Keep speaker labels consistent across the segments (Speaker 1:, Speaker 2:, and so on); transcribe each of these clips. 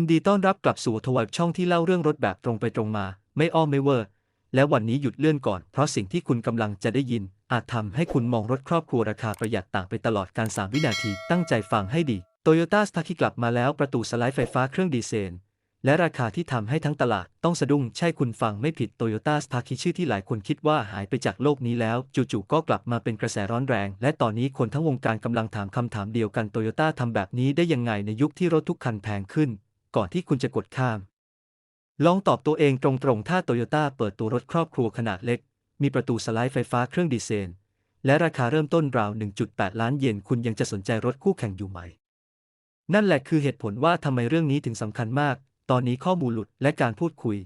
Speaker 1: ยินดีต้อนรับกลับสู่ทวายช่องที่เล่าเรื่องรถแบบตรงไปตรงมา ไม่อ้อมไม่เวอร์ และวันนี้หยุดเลื่อนก่อน เพราะสิ่งที่คุณกำลังจะได้ยิน อาจทำให้คุณมองรถครอบครัวราคาประหยัดต่างไปตลอดการ 3 วินาทีตั้งใจฟังให้ดี Toyota s t a r k กลับมาแล้วประตูสไลด์ไฟฟ้าเครื่องดีเซลและราคาที่ทำให้ทั้งตลาดต้องสะดุ้งใช่คุณฟังไม่ผิด Toyota s t a r k ชื่อที่หลายคนคิดว่าหายไปจากโลกนี้แล้ว จู่ๆก็กลับมาเป็นกระแสร้อนแรง และตอนนี้คนทั้งวงการกำลังถามคำถามเดียวกัน Toyota ทำแบบนี้ได้ยังไงในยุคที่รถทุกคันแพงขึ้น ก่อนที่คุณจะกดข้าม ลองตอบตัวเองตรงๆ ถ้าโตโยต้าเปิดตัวรถครอบครัวขนาดเล็ก มีประตูสไลด์ไฟฟ้าเครื่องดีเซลและราคาเริ่มต้นราว 1.8 ล้านเยน คุณยังจะสนใจรถคู่แข่งอยู่ไหม นั่นแหละคือเหตุผลว่าทำไมเรื่องนี้ถึงสำคัญมาก ตอนนี้ข้อมูลหลุดและการพูดคุย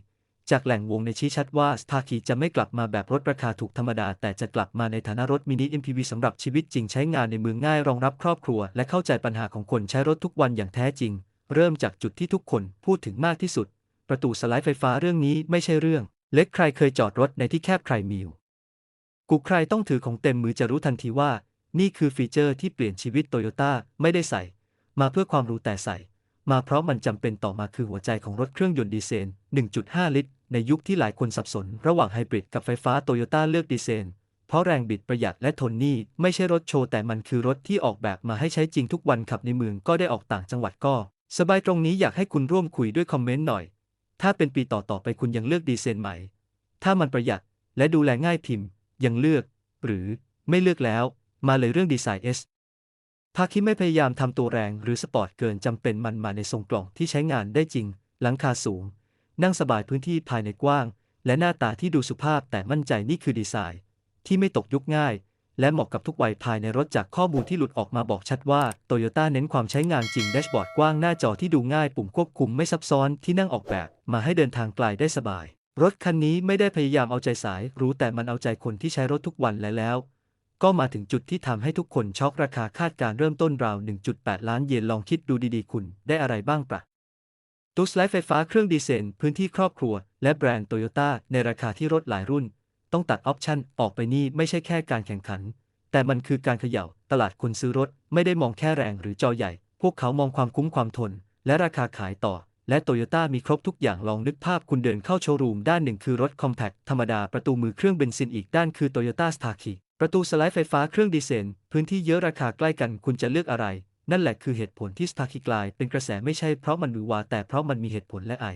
Speaker 1: จากแหล่งวงในชี้ชัดว่าสตาร์คีจะไม่กลับมาแบบรถราคาถูกธรรมดา แต่จะกลับมาในฐานะรถมินิ MPV สำหรับชีวิตจริงใช้งานในเมืองง่ายรองรับครอบครัว และเข้าใจปัญหาของคนใช้รถทุกวันอย่างแท้จริง เริ่มจากจุดที่ทุกคนพูดถึงมากที่สุด ประตูสไลด์ไฟฟ้าเรื่องนี้ไม่ใช่เรื่อง เล็กใครเคยจอดรถในที่แคบใครมีอยู่กูใครต้องถือของเต็มมือจะรู้ทันทีว่า นี่คือฟีเจอร์ที่เปลี่ยนชีวิตโตโยต้าไม่ได้ใส่ มาเพื่อความรู้แต่ใส่ มาเพราะมันจำเป็นต่อมาคือหัวใจของรถเครื่องยนต์ดีเซล 1.5 ลิตร ในยุคที่หลายคนสับสน ระหว่างไฮบริดกับไฟฟ้าโตโยต้าเลือกดีเซลเพราะแรงบิดประหยัดและทนนี่ไม่ใช่รถโชว์แต่มันคือรถที่ออกแบบมาให้ใช้จริงทุกวันขับในเมืองก็ได้ออกต่างจังหวัดก็ สบายตรงนี้อยากให้คุณร่วมคุยด้วยคอมเมนต์หน่อย ถ้าเป็นปีต่อๆไปคุณยังเลือกดีเซลไหมถ้ามันประหยัดและดูแลง่ายพิมพ์ ยังเลือก หรือไม่เลือกแล้ว มาเลยเรื่องดีไซน์เอสภาคีไม่พยายามทำตัวแรงหรือสปอร์ตเกินจำเป็นมันมาในทรงกล่องที่ใช้งานได้จริง หลังคาสูง นั่งสบายพื้นที่ภายในกว้าง และหน้าตาที่ดูสุภาพแต่มั่นใจนี่คือดีไซน์ ที่ไม่ตกยุคง่าย และเหมาะกับทุกวัยภายในรถจากข้อมูลที่หลุดออกมาบอกชัดว่า Toyota เน้นความใช้งานจริงแดชบอร์ดกว้างหน้าจอที่ดูง่ายปุ่มควบคุมไม่ซับซ้อนที่นั่งออกแบบ มาให้เดินทางไกลได้สบาย รถคันนี้ไม่ได้พยายามเอาใจสาย รู้แต่มันเอาใจคนที่ใช้รถทุกวันและแล้ว ก็มาถึงจุดที่ทำให้ทุกคนช็อกราคาคาดการเริ่มต้นราว 1.8 ล้านเยนลองคิดดูดีๆ คุณ ได้อะไรบ้างปะตู้สไลด์ไฟฟ้าเครื่องดีเซลพื้นที่ครอบครัว และแบรนด์โตโยต้าในราคาที่รถหลายรุ่น ต้องตัดออปชันออกไปนี่ไม่ใช่แค่การแข่งขัน แต่มันคือการเขย่า ตลาดคนซื้อรถไม่ได้มองแค่แรงหรือจอใหญ่ พวกเขามองความคุ้มความทน และราคาขายต่อ และโตโยต้ามีครบทุกอย่างลองนึกภาพคุณเดินเข้าโชว์รูมด้านหนึ่งคือรถคอมแพคธรรมดาประตูมือเครื่องเบนซินอีกด้านคือโตโยต้าสตาร์คีประตูสไลด์ไฟฟ้าเครื่องดีเซลพื้นที่เยอะราคาใกล้กันคุณจะเลือกอะไร นั่นแหละคือเหตุผลที่สตาร์คีกลายเป็นกระแสไม่ใช่เพราะมันหวือหวาแต่เพราะมันมีเหตุผลและไอ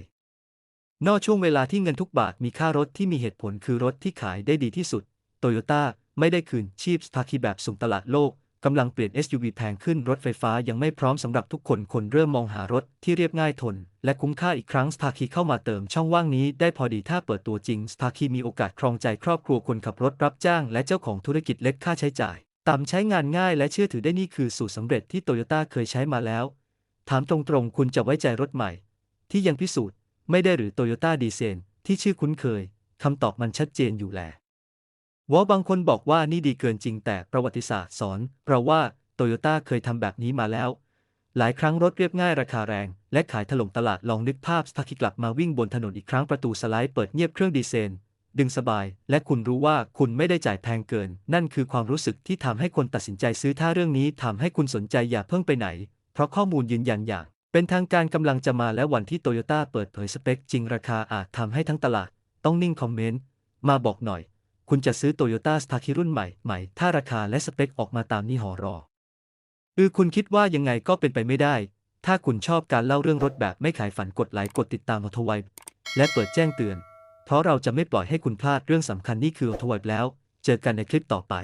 Speaker 1: นอกช่วงเวลาที่เงินทุกบาทมีค่ารถที่มีเหตุผลคือรถที่ขายได้ดีที่สุด โตโยต้าไม่ได้คืนชีพสตาร์คีแบบสุ่มตลาดโลกกำลังเปลี่ยน SUV แพงขึ้นรถไฟฟ้ายังไม่พร้อมสำหรับทุกคนคนเริ่มมองหารถที่เรียบง่ายทน และคุ้มค่าอีกครั้งสตาร์คีเข้ามาเติมช่องว่างนี้ได้พอดีถ้าเปิดตัวจริงสตาร์คีมีโอกาสครองใจครอบครัวคนขับรถรับจ้าง และเจ้าของธุรกิจเล็กค่าใช้จ่ายต่ำใช้งานง่ายและเชื่อถือได้นี่คือสูตรสำเร็จที่โตโยต้าเคยใช้มาแล้ว ถามตรงๆ คุณจะไว้ใจรถใหม่ ที่ยังพิสูจน์ ไม่ได้หรือโตโยต้าดีเซลที่ชื่อคุ้นเคย คำตอบมันชัดเจนอยู่แลว่าบางคนบอกว่านี่ดีเกินจริงแต่ประวัติศาสตร์สอนเราว่าโตโยต้าเคยทำแบบนี้มาแล้ว หลายครั้งรถเรียบง่ายราคาแรง และขายถล่มตลาดลองนึกภาพสตาร์คิกลับมาวิ่งบนถนนอีกครั้งประตูสไลด์เปิดเงียบเครื่องดีเซลดึงสบาย และคุณรู้ว่าคุณไม่ได้จ่ายแพงเกิน นั่นคือความรู้สึกที่ทำให้คนตัดสินใจซื้อถ้าเรื่องนี้ทำให้คุณสนใจอย่าเพิ่งไปไหน เพราะข้อมูลยืนยันอย่าง เป็นทางการกำลังจะมาและวันที่โตโยต้าเปิดเผยสเปคจริงราคาอาจทำให้ทั้งตลาด ต้องนิ่งคอมเมนต์ มาบอกหน่อย คุณจะซื้อโตโยต้าสตาร์คิรุ่นใหม่ไหม่ ถ้าราคาและสเปคออกมาตามนี้หอรออือคุณคิดว่ายังไงก็เป็นไปไม่ได้ ถ้าคุณชอบการเล่าเรื่องรถแบบไม่ขายฝันกดไลค์กดติดตามอทไวและเปิดแจ้งเตือน เพราะเราจะไม่ปล่อยให้คุณพลาดเรื่องสำคัญนี่คืออทไวแล้ว เจอกันในคลิปต่อไป